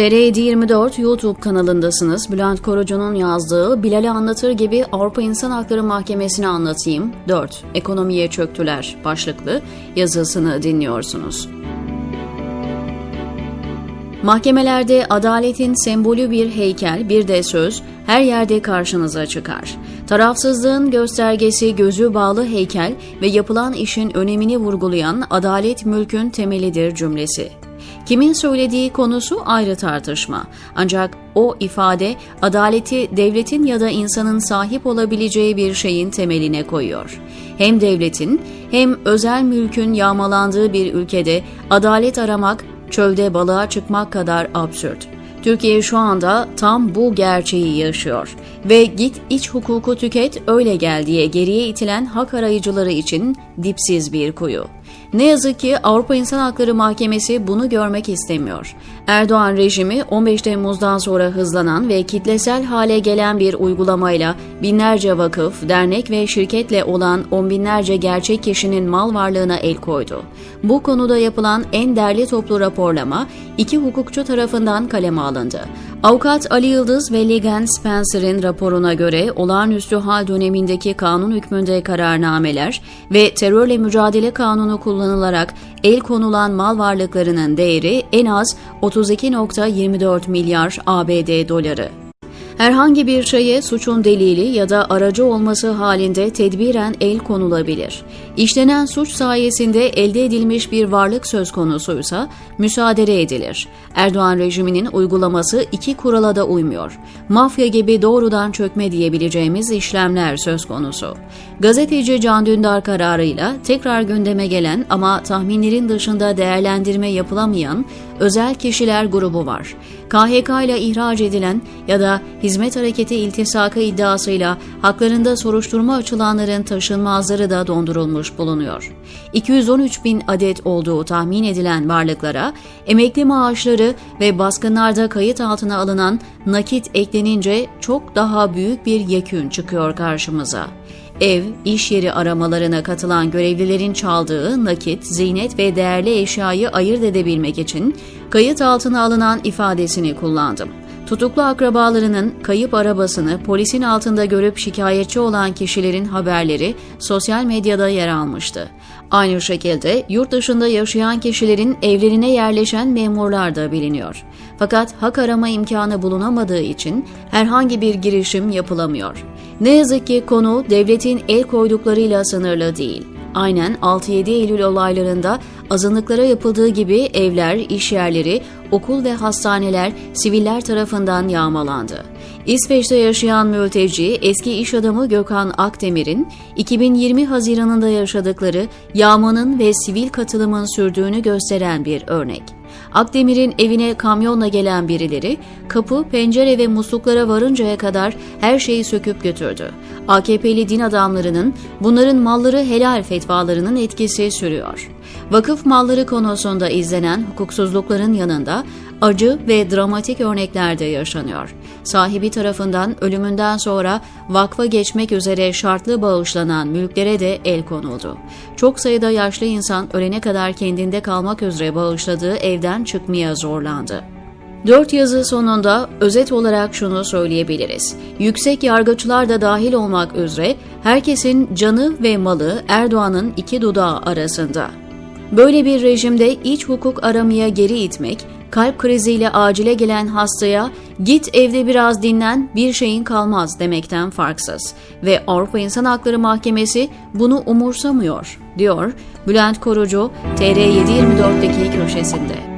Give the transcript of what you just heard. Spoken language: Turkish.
TR724 YouTube kanalındasınız. Bülent Korucu'nun yazdığı Bilal'i anlatır gibi Avrupa İnsan Hakları Mahkemesi'ni anlatayım. 4. Ekonomiye çöktüler başlıklı yazısını dinliyorsunuz. Mahkemelerde adaletin sembolü bir heykel, bir de söz her yerde karşınıza çıkar. Tarafsızlığın göstergesi gözü bağlı heykel ve yapılan işin önemini vurgulayan adalet mülkün temelidir cümlesi. Kimin söylediği konusu ayrı tartışma. Ancak o ifade adaleti devletin ya da insanın sahip olabileceği bir şeyin temeline koyuyor. Hem devletin hem özel mülkün yağmalandığı bir ülkede adalet aramak çölde balığa çıkmak kadar absürt. Türkiye şu anda tam bu gerçeği yaşıyor ve git iç hukuku tüket öyle gel diye geriye itilen hak arayıcıları için dipsiz bir kuyu. Ne yazık ki Avrupa İnsan Hakları Mahkemesi bunu görmek istemiyor. Erdoğan rejimi 15 Temmuz'dan sonra hızlanan ve kitlesel hale gelen bir uygulamayla binlerce vakıf, dernek ve şirketle olan on binlerce gerçek kişinin mal varlığına el koydu. Bu konuda yapılan en derli toplu raporlama iki hukukçu tarafından kaleme alındı. Avukat Ali Yıldız ve Ligan Spencer'in raporuna göre olağanüstü hal dönemindeki kanun hükmünde kararnameler ve terörle mücadele kanunu kullanılarak el konulan mal varlıklarının değeri en az 32.24 milyar ABD doları. Herhangi bir şeye suçun delili ya da aracı olması halinde tedbiren el konulabilir. İşlenen suç sayesinde elde edilmiş bir varlık söz konusuysa müsaade edilir. Erdoğan rejiminin uygulaması iki kurala da uymuyor. Mafya gibi doğrudan çökme diyebileceğimiz işlemler söz konusu. Gazeteci Can Dündar kararıyla tekrar gündeme gelen ama tahminlerin dışında değerlendirme yapılamayan özel kişiler grubu var. KHK ile ihraç edilen ya da hizmet hareketi iltisakı iddiasıyla haklarında soruşturma açılanların taşınmazları da dondurulmuş bulunuyor. 213 bin adet olduğu tahmin edilen varlıklara emekli maaşları ve baskınlarda kayıt altına alınan nakit eklenince çok daha büyük bir yekün çıkıyor karşımıza. Ev, iş yeri aramalarına katılan görevlilerin çaldığı nakit, ziynet ve değerli eşyayı ayırt edebilmek için kayıt altına alınan ifadesini kullandım. Tutuklu akrabalarının kayıp arabasını polisin altında görüp şikayetçi olan kişilerin haberleri sosyal medyada yer almıştı. Aynı şekilde yurt dışında yaşayan kişilerin evlerine yerleşen memurlar da biliniyor. Fakat hak arama imkanı bulunamadığı için herhangi bir girişim yapılamıyor. Ne yazık ki konu devletin el koyduklarıyla sınırlı değil. Aynen 6-7 Eylül olaylarında azınlıklara yapıldığı gibi evler, iş yerleri, okul ve hastaneler siviller tarafından yağmalandı. İsveç'te yaşayan mülteci eski iş adamı Gökhan Akdemir'in 2020 Haziran'ında yaşadıkları yağmanın ve sivil katılımın sürdüğünü gösteren bir örnek. Akdemir'in evine kamyonla gelen birileri kapı, pencere ve musluklara varıncaya kadar her şeyi söküp götürdü. AKP'li din adamlarının bunların malları helal fetvalarının etkisi sürüyor. Vakıf malları konusunda izlenen hukuksuzlukların yanında acı ve dramatik örnekler de yaşanıyor. Sahibi tarafından ölümünden sonra vakfa geçmek üzere şartlı bağışlanan mülklere de el konuldu. Çok sayıda yaşlı insan ölene kadar kendinde kalmak üzere bağışladığı evden çıkmaya zorlandı. Dört yazı sonunda özet olarak şunu söyleyebiliriz. Yüksek yargıçlar da dahil olmak üzere herkesin canı ve malı Erdoğan'ın iki dudağı arasında. Böyle bir rejimde iç hukuk aramaya geri itmek, kalp kriziyle acile gelen hastaya git evde biraz dinlen bir şeyin kalmaz demekten farksız ve Avrupa İnsan Hakları Mahkemesi bunu umursamıyor diyor Bülent Korucu TR724'deki köşesinde.